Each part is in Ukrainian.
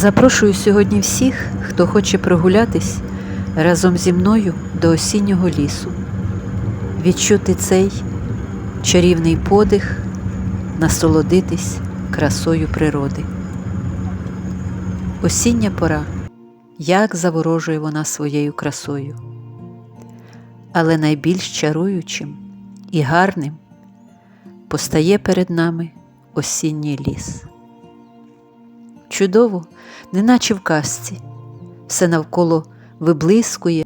Запрошую сьогодні всіх, хто хоче прогулятись разом зі мною до осіннього лісу, відчути цей чарівний подих, насолодитись красою природи. Осіння пора, як заворожує вона своєю красою, але найбільш чаруючим і гарним постає перед нами осінній ліс. Чудово, неначе в казці, все навколо виблискує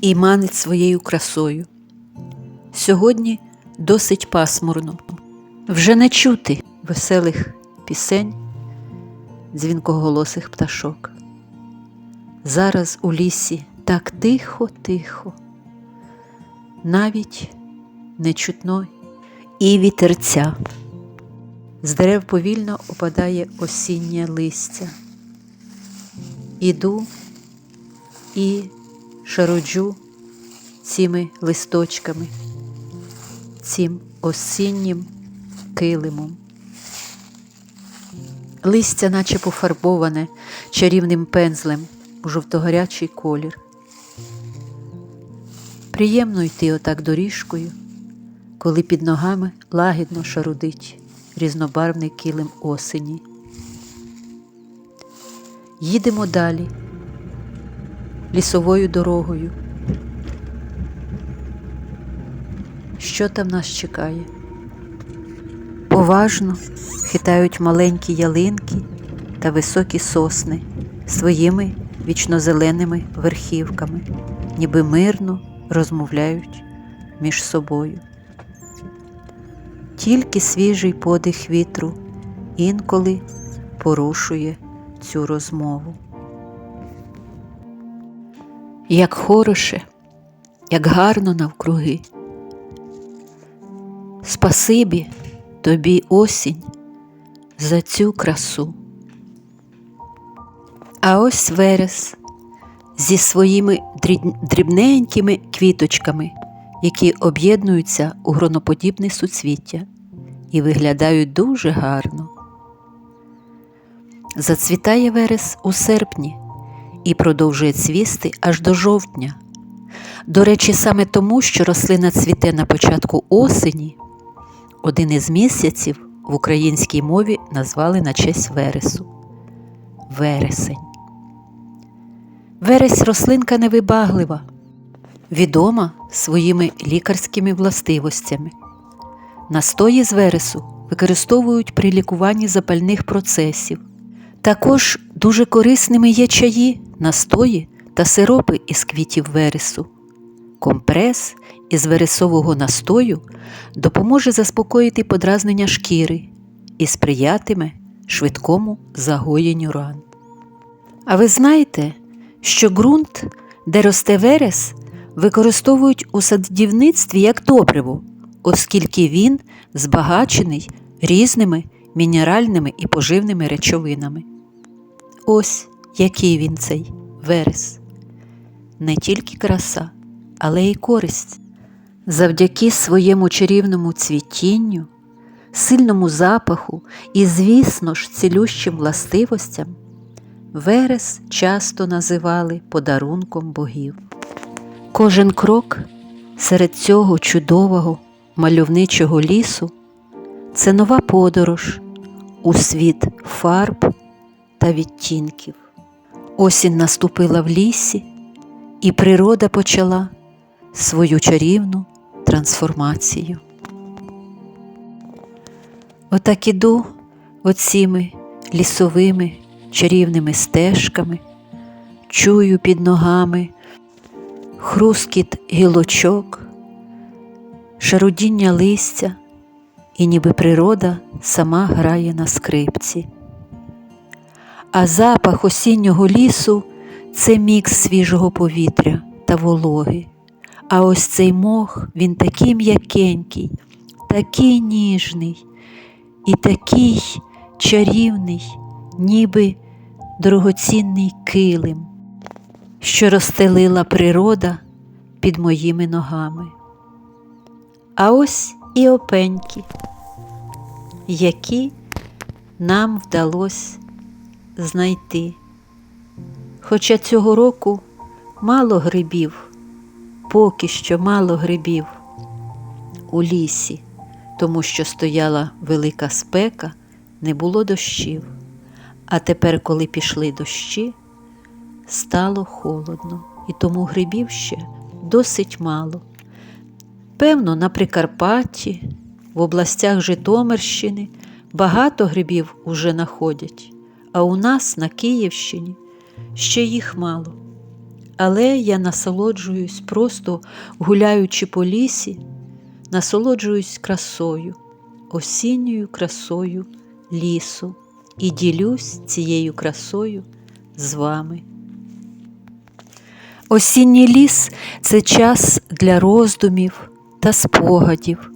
і манить своєю красою. Сьогодні досить пасмурно, вже не чути веселих пісень, дзвінкоголосих пташок. Зараз у лісі так тихо-тихо, навіть не чутно і вітерця. З дерев повільно опадає осіннє листя. Іду і шароджу цими листочками, цим осіннім килимом. Листя, наче пофарбоване чарівним пензлем у жовтогорячий колір. Приємно йти отак доріжкою, коли під ногами лагідно шарудить різнобарвний килим осені. Їдемо далі лісовою дорогою. Що там нас чекає? Поважно хитають маленькі ялинки та високі сосни своїми вічнозеленими верхівками, ніби мирно розмовляють між собою. Тільки свіжий подих вітру інколи порушує цю розмову. Як хороше, як гарно навкруги. Спасибі тобі осінь за цю красу. А ось верес зі своїми дрібненькими квіточками, які об'єднуються у гроноподібне суцвіття і виглядають дуже гарно. Зацвітає верес у серпні і продовжує цвісти аж до жовтня. До речі, саме тому, що рослина цвіте на початку осені, один із місяців в українській мові назвали на честь вересу вересень. Вересь рослинка невибаглива, відома своїми лікарськими властивостями. Настої з вересу використовують при лікуванні запальних процесів. Також дуже корисними є чаї, настої та сиропи із квітів вересу. Компрес із вересового настою допоможе заспокоїти подразнення шкіри і сприятиме швидкому загоєнню ран. А ви знаєте, що ґрунт, де росте верес, використовують у садівництві як добриво, оскільки він збагачений різними мінеральними і поживними речовинами. Ось який він цей верес. Не тільки краса, але й користь. Завдяки своєму чарівному цвітінню, сильному запаху і, звісно ж, цілющим властивостям, верес часто називали подарунком богів. Кожен крок серед цього чудового мальовничого лісу це нова подорож у світ фарб та відтінків. Осінь наступила в лісі, і природа почала свою чарівну трансформацію. Отак іду оціми лісовими чарівними стежками, чую під ногами хрускіт гілочок, шарудіння листя, і ніби природа сама грає на скрипці. А запах осіннього лісу це мікс свіжого повітря та вологи. А ось цей мох, він такий м'якенький, такий ніжний і такий чарівний, ніби дорогоцінний килим, що розстелила природа під моїми ногами. А ось і опеньки, які нам вдалося знайти. Хоча цього року мало грибів, поки що мало грибів у лісі, тому що стояла велика спека, не було дощів. А тепер, коли пішли дощі, стало холодно, і тому грибів ще досить мало. Певно, на Прикарпатті, в областях Житомирщини багато грибів уже находять, а у нас на Київщині ще їх мало. Але я насолоджуюсь, просто гуляючи по лісі, насолоджуюсь красою, осінньою красою лісу і ділюсь цією красою з вами. Осінній ліс це час для роздумів та спогадів.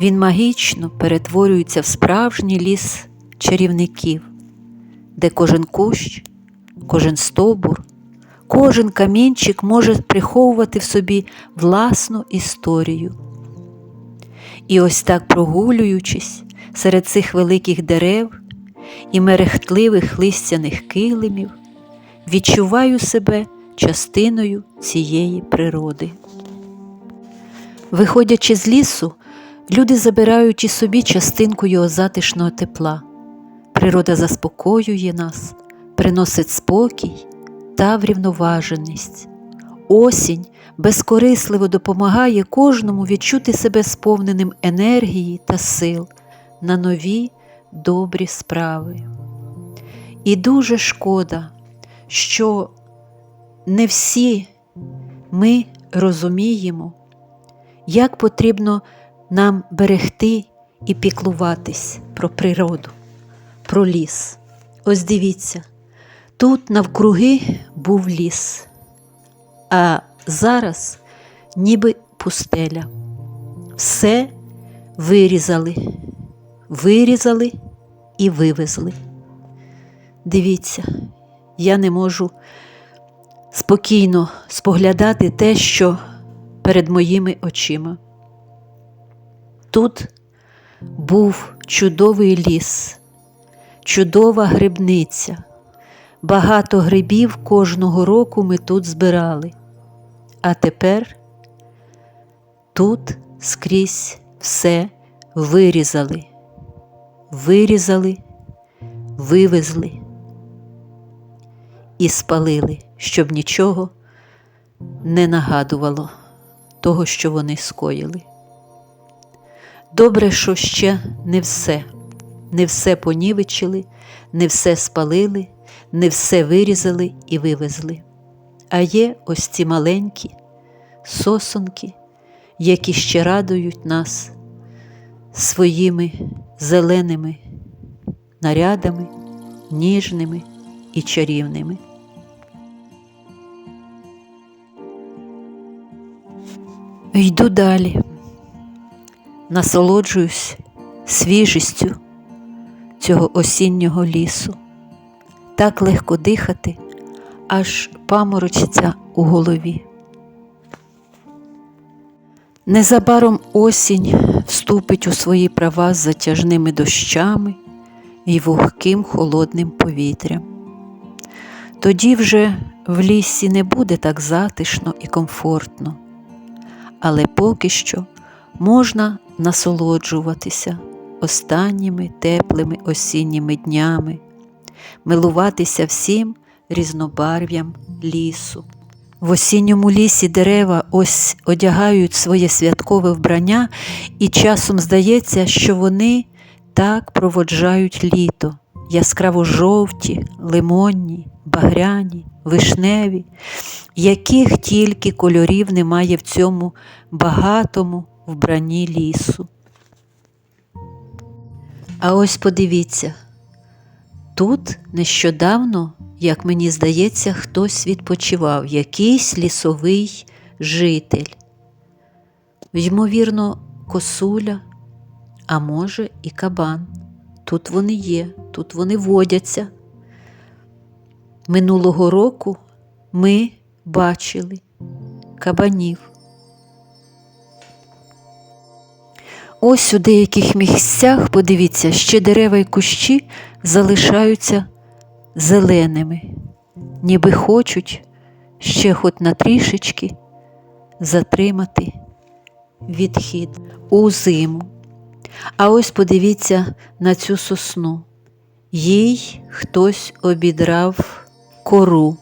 Він магічно перетворюється в справжній ліс чарівників, де кожен кущ, кожен стовбур, кожен камінчик може приховувати в собі власну історію. І ось так прогулюючись серед цих великих дерев і мерехтливих листяних килимів, відчуваю себе частиною цієї природи. Виходячи з лісу, люди забирають і собі частинку його затишного тепла. Природа заспокоює нас, приносить спокій та врівноваженість. Осінь безкорисливо допомагає кожному відчути себе сповненим енергії та сил на нові добрі справи. І дуже шкода, що не всі ми розуміємо, як потрібно нам берегти і піклуватись про природу, про ліс. Ось дивіться, тут навкруги був ліс, а зараз ніби пустеля. Все вирізали, вирізали і вивезли. Дивіться, я не можу спокійно споглядати те, що перед моїми очима. Тут був чудовий ліс, чудова грибниця. Багато грибів кожного року ми тут збирали. А тепер тут скрізь все вирізали, вирізали, вивезли і спалили, щоб нічого не нагадувало того, що вони скоїли. Добре, що ще не все, не все понівечили, не все спалили, не все вирізали і вивезли. А є ось ці маленькі сосонки, які ще радують нас своїми зеленими нарядами, ніжними і чарівними. Йду далі, насолоджуюсь свіжістю цього осіннього лісу. Так легко дихати, аж паморочиться у голові. Незабаром осінь вступить у свої права з затяжними дощами і вогким холодним повітрям. Тоді вже в лісі не буде так затишно і комфортно, але поки що можна насолоджуватися останніми теплими осінніми днями, милуватися всім різнобарв'ям лісу. В осінньому лісі дерева ось одягають своє святкове вбрання, і часом здається, що вони так проводжають літо, яскраво жовті, лимонні, багряні, вишневі, яких тільки кольорів немає в цьому багатому вбранні лісу. А ось подивіться, тут нещодавно, як мені здається, хтось відпочивав, якийсь лісовий житель. Ймовірно, косуля, а може, і кабан. Тут вони є, тут вони водяться. Минулого року ми бачили кабанів. Ось у деяких місцях, подивіться, ще дерева й кущі залишаються зеленими, ніби хочуть ще хоч на трішечки затримати відхід у зиму. А ось подивіться на цю сосну. Їй хтось обідрав кору.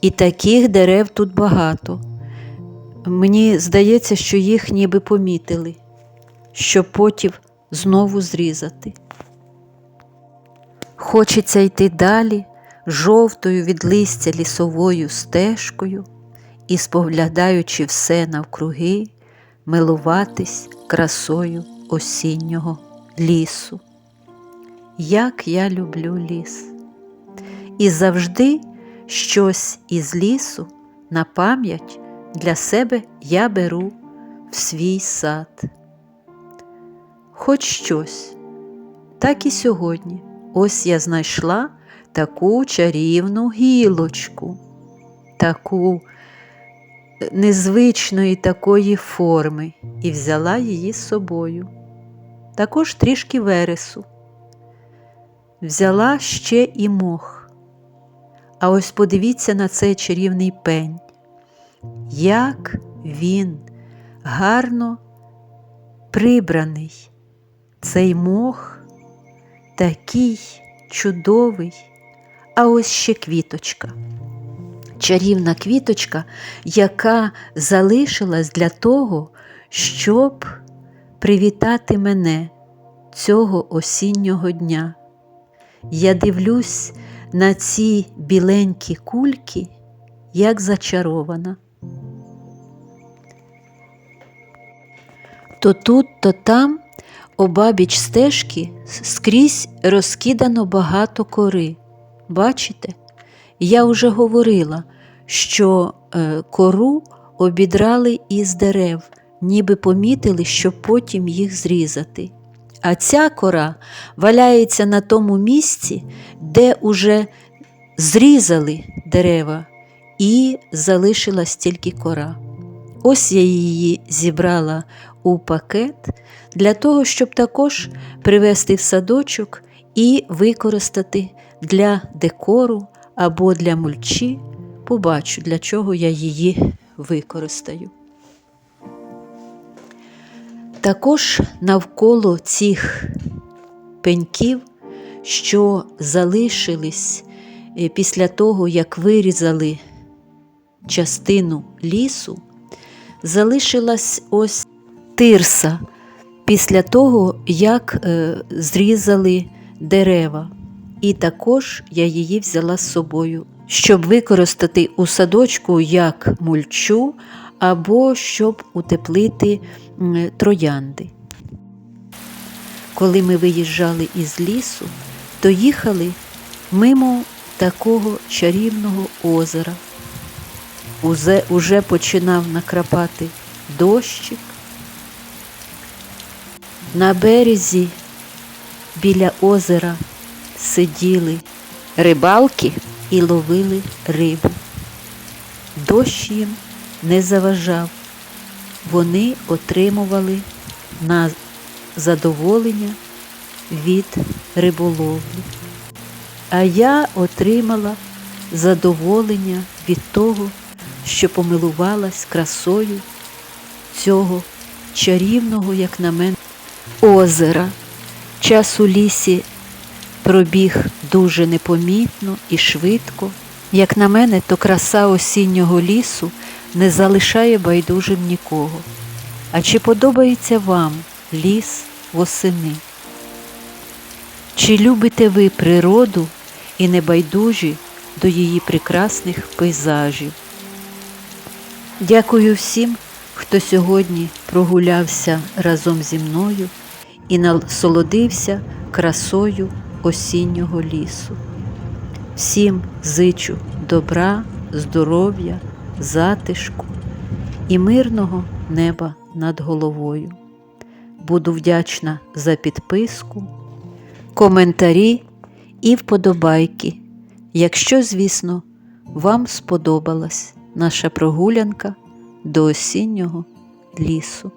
І таких дерев тут багато. Мені здається, що їх ніби помітили, щоб потім знову зрізати. Хочеться йти далі жовтою від листя лісовою стежкою і, споглядаючи все навкруги, милуватись красою осіннього лісу. Як я люблю ліс! І завжди щось із лісу на пам'ять для себе я беру в свій сад. Хоч щось, так і сьогодні. Ось я знайшла таку чарівну гілочку, таку незвичної такої форми, і взяла її з собою. Також трішки вересу. Взяла ще і мох. А ось подивіться на цей чарівний пень, як він гарно прибраний, цей мох такий чудовий, а ось ще квіточка. Чарівна квіточка, яка залишилась для того, щоб привітати мене цього осіннього дня. Я дивлюсь на ці біленькі кульки, як зачарована. То тут, то там, обабіч стежки, скрізь розкидано багато кори. Бачите? Я вже говорила, що е, кору обідрали із дерев, ніби помітили, щоб потім їх зрізати. А ця кора валяється на тому місці, де уже зрізали дерева, і залишилась тільки кора. Ось я її зібрала у пакет для того, щоб також привезти в садочок і використати для декору або для мульчі. Побачу, для чого я її використаю. Також навколо цих пеньків, що залишились е, після того, як вирізали частину лісу, залишилась ось тирса після того, як е, зрізали дерева. І також я її взяла з собою, щоб використати у садочку як мульчу або щоб утеплити троянди. Коли ми виїжджали із лісу, то їхали мимо такого чарівного озера. Узе, уже починав накрапати дощик. На березі біля озера сиділи рибалки і ловили рибу. Дощ їм не заважав, вони отримували на задоволення від риболовлі. А я отримала задоволення від того, що помилувалась красою цього чарівного, як на мене, озера. Час у лісі пробіг дуже непомітно і швидко. Як на мене, то краса осіннього лісу не залишає байдужим нікого. А чи подобається вам ліс восени? Чи любите ви природу і небайдужі до її прекрасних пейзажів? Дякую всім, хто сьогодні прогулявся разом зі мною і насолодився красою осіннього лісу. Всім зичу добра, здоров'я, затишку і мирного неба над головою. Буду вдячна за підписку, коментарі і вподобайки, якщо, звісно, вам сподобалась наша прогулянка до осіннього лісу.